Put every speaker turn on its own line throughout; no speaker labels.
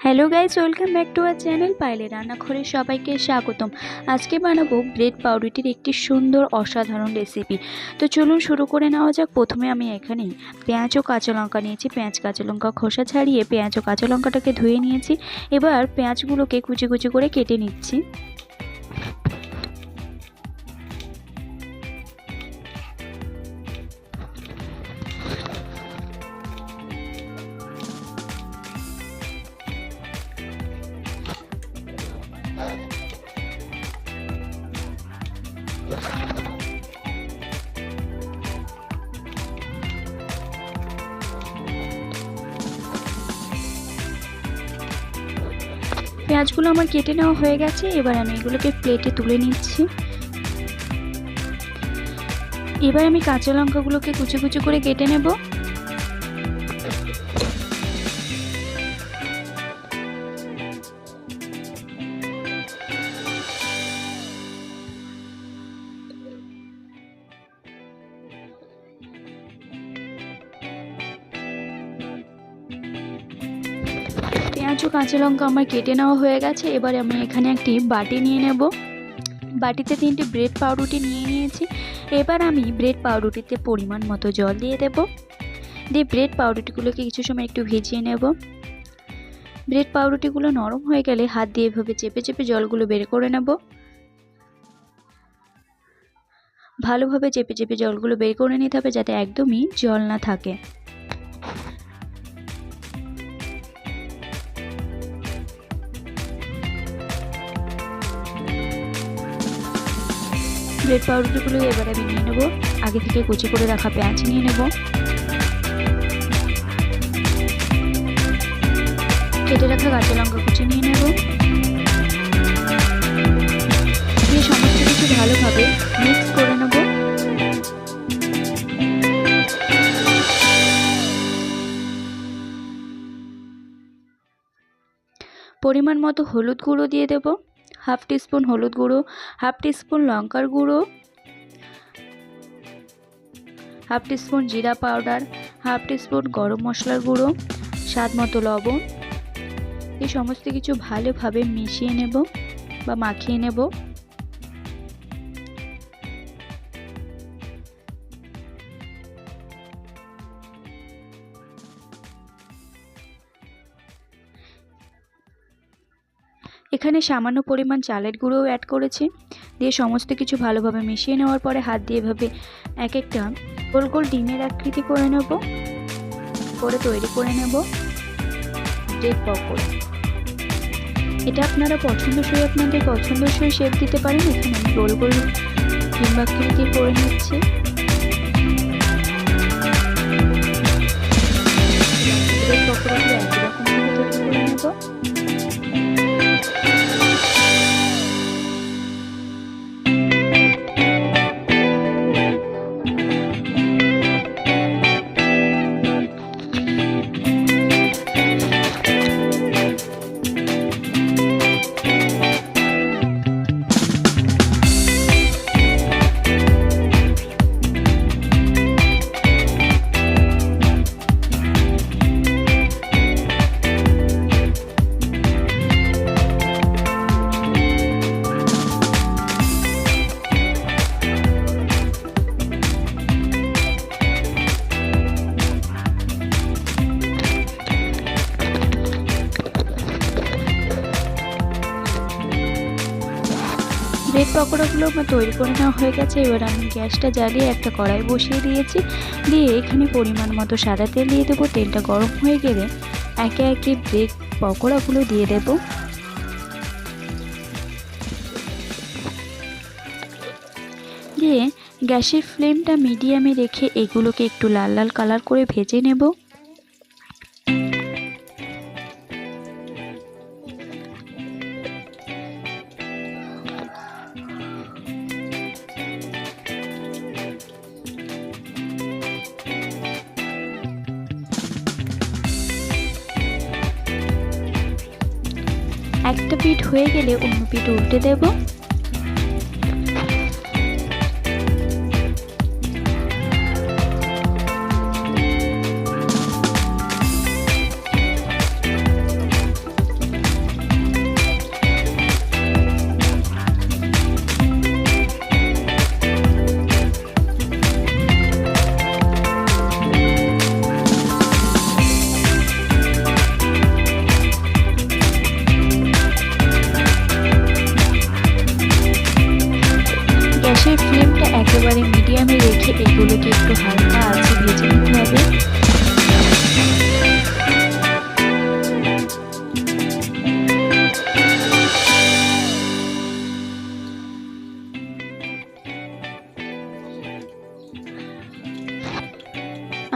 Hello guys welcome back to our channel পাইলে রান্নাঘরে সবাইকে স্বাগতম। আজকে বানাবো ব্রেড পাউরুটির একটি সুন্দর অসাধারণ রেসিপি তো চলুন শুরু করে নেওয়া যাক। প্রথমে আমি এখানে পেঁয়াজ ও কাঁচা লঙ্কা নিয়েছি। পেঁয়াজ, কাঁচা লঙ্কা, খোসা ছাড়িয়ে পেঁয়াজ ও কাঁচা লঙ্কাটাকে ধুয়ে নিয়েছি। এবার পেঁয়াজগুলোকে কুচি কুচি করে কেটে নিচ্ছি। পেঁয়াজগুলো আমার কেটে নেওয়া হয়ে গেছে, এবার আমি এগুলোকে প্লেটে তুলে নিচ্ছি। এবার আমি কাঁচা লঙ্কাগুলোকে কুচি কুচি করে কেটে নেব। ও কাঁচা লঙ্কা আমার কেটে নেওয়া হয়ে গেছে। এবার আমি এখানে একটি বাটি নিয়ে নেব। বাটিতে তিনটি ব্রেড পাউরুটি নিয়ে নিয়েছি। এবার আমি ব্রেড পাউরুটিতে পরিমাণ মতো জল দিয়ে দেব। দিয়ে ব্রেড পাউরুটিগুলোকে কিছু সময় একটু ভিজিয়ে নেব। ব্রেড পাউরুটিগুলো নরম হয়ে গেলে হাত দিয়ে এভাবে চেপে চেপে জলগুলো বের করে নেব। ভালোভাবে চেপে চেপে জলগুলো বের করে নিতে হবে যাতে একদমই জল না থাকে। ব্রেড পাউরুটিগুলো এবার আমি নিয়ে নেব। আগে থেকে কুচি করে রাখা পেঁয়াজ নিয়ে নেব। কেটে রাখা কাঁচা লঙ্কা কুচি নিয়ে নেব। দিয়ে সমস্ত কিছু ভালোভাবে মিক্স করে নেব। পরিমাণ মতো হলুদ গুঁড়ো দিয়ে দেবো। হাফ টিস্পুন হলুদ গুঁড়ো, হাফ টিস্পুন লঙ্কার গুঁড়ো, হাফ টিস্পুন জিরা পাউডার, হাফ টিস্পুন গরম মশলার গুঁড়ো, স্বাদ মতো লবণ। এই সমস্ত কিছু ভালোভাবে মিশিয়ে নেব বা মাখিয়ে নেব। এখানে সামান্য পরিমাণ চালের গুঁড়োও অ্যাড করেছি। দিয়ে সমস্ত কিছু ভালোভাবে মিশিয়ে নেওয়ার পরে হাত দিয়ে এভাবে এক একটা গোল গোল ডিমের আকৃতি করে নেব। করে তৈরি করে নেব। ব্রেড পকোড়া এটা আপনারা পছন্দসই আপনাদের পছন্দসই শেপ দিতে পারেন। এখানে আমি গোল গোল ডিম আকৃতি করে নিচ্ছি। পকোড়াগুলো আমার তৈরি করে নেওয়া হয়ে গেছে। এবার আমি গ্যাসটা জ্বালিয়ে একটা কড়াই বসিয়ে দিয়েছি। দিয়ে এখানে পরিমাণ মতো সাদা তেল দিয়ে দেবো। তেলটা গরম হয়ে গেলে একে একে ব্রেক পকোড়াগুলো দিয়ে দেবো। দিয়ে গ্যাসের ফ্লেমটা মিডিয়ামে রেখে এগুলোকে একটু লাল লাল কালার করে ভেজে নেব। একটা পিঠ হয়ে গেলে অন্য পিঠ উল্টে দেব। গ্যাসের ফ্লেমটা একেবারে মিডিয়ামে রেখে এগুলোকে একটু হালকা আছে ভেজে নিতে হবে।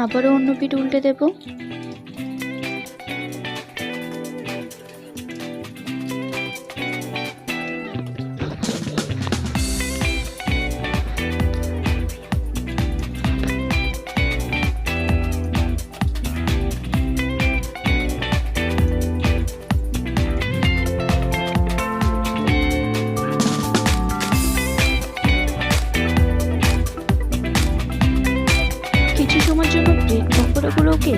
আবারও অন্য পিঠ উল্টে দেবো। ব্রেড পকোড়াগুলোকে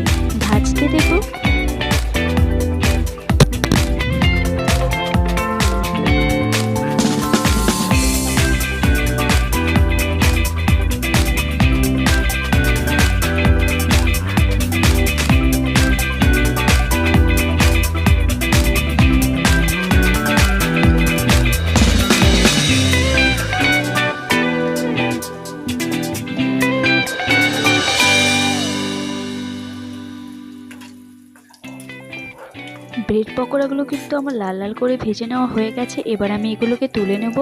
ব্রেড পকোড়াগুলো কিন্তু আমার লাল লাল করে ভেজে নেওয়া হয়ে গেছে, এবার আমি এগুলোকে তুলে নেব।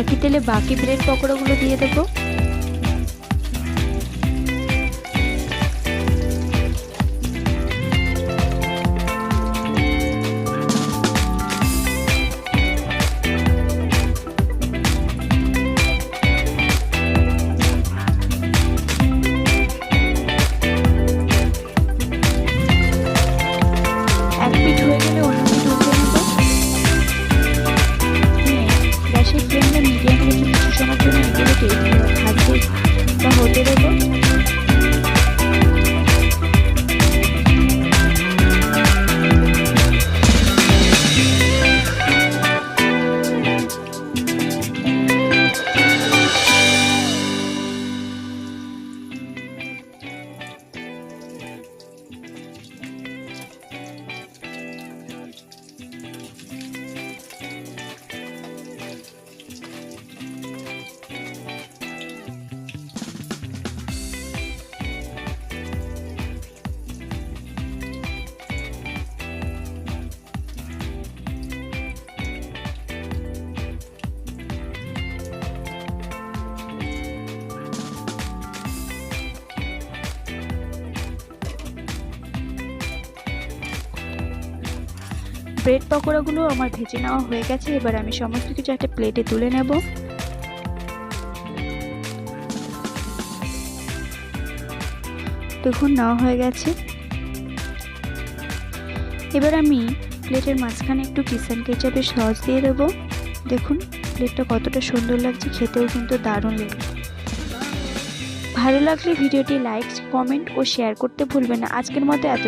একই তেলে বাকি ব্রেড পকোড়াগুলো দিয়ে দেবো। ব্রেড পকোড়াগুলো আমার ভেজে নেওয়া হয়ে গেছে, এবার আমি সমস্ত কিছু একটা প্লেটে তুলে নেব। দেখুন, নেওয়া হয়ে গেছে। এবার আমি প্লেটের মাঝখানে একটু কিষান কেচাপের সস দিয়ে দেবো। দেখুন প্লেটটা কতটা সুন্দর লাগছে, খেতেও কিন্তু দারুণ লেগেছে ভালো লাগলে ভিডিওটি লাইক, কমেন্ট ও শেয়ার করতে ভুলবেন না। আজকের মতো এত